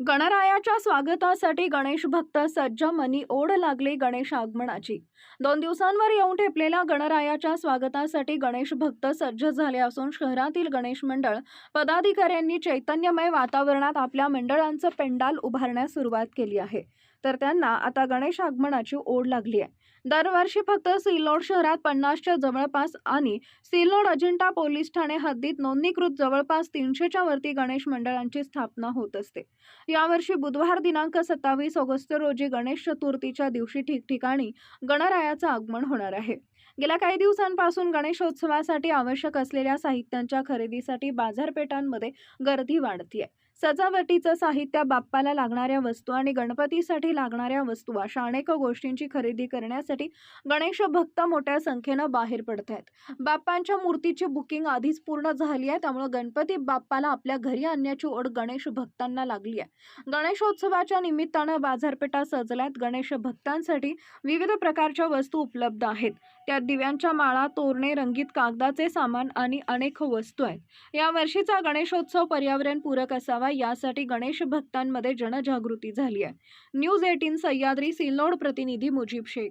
गणरायाच्या स्वागतासाठी गणेश भक्त सज्ज मनी ओढ लागली गणेश आगमनाची. दोन दिवसांवर येऊन ठेपलेल्या गणरायाच्या स्वागतासाठी गणेश भक्त सज्ज झाले असून शहरातील गणेश मंडळ पदाधिकाऱ्यांनी चैतन्यमय वातावरणात आपल्या मंडळांचं पेंडाल उभारण्यास सुरुवात केली आहे. तर त्यांना आता गणेश आगमनाची ओढ लागली आहे. दरवर्षी फक्त सिल्लोड शहरात पन्नासच्या जवळपास आणि सिल्लोड अजिंठा पोलीस ठाणे हद्दीत नोंदणीकृत जवळपास तीनशेच्या वरती गणेश मंडळांची स्थापना होत असते. यावर्षी बुधवार दिनांक सत्तावीस ऑगस्ट रोजी गणेश चतुर्थीच्या दिवशी ठिकठिकाणी गणरायाचं आगमन होणार आहे. गेल्या काही दिवसांपासून गणेशोत्सवासाठी आवश्यक असलेल्या साहित्यांच्या खरेदीसाठी बाजारपेठांमध्ये गर्दी वाढतीये. सजावटीचं साहित्य बाप्पाला लागणाऱ्या वस्तू आणि गणपतीसाठी लागणाऱ्या वस्तू अशा अनेक गोष्टींची खरेदी करण्यासाठी गणेश भक्त मोठ्या संख्येनं बाहेर पडत आहेत. बाप्पांच्या मूर्तीची बुकिंग आधीच पूर्ण झाली आहे त्यामुळे गणपती बाप्पाला आपल्या घरी आणण्याची ओढ गणेश भक्तांना लागली आहे. गणेशोत्सवाच्या निमित्तानं बाजारपेठा सजल्यात गणेश भक्तांसाठी विविध प्रकारच्या वस्तू उपलब्ध आहेत. त्यात दिव्यांच्या माळा तोरणे रंगीत कागदाचे सामान आणि अनेक वस्तू आहेत. या वर्षीचा गणेशोत्सव पर्यावरणपूरक असावा यासाठी गणेश भक्तांमध्ये जनजागृती झाली आहे. न्यूज एटीन सह्याद्री सिल्लोड प्रतिनिधी मुजीब शेख.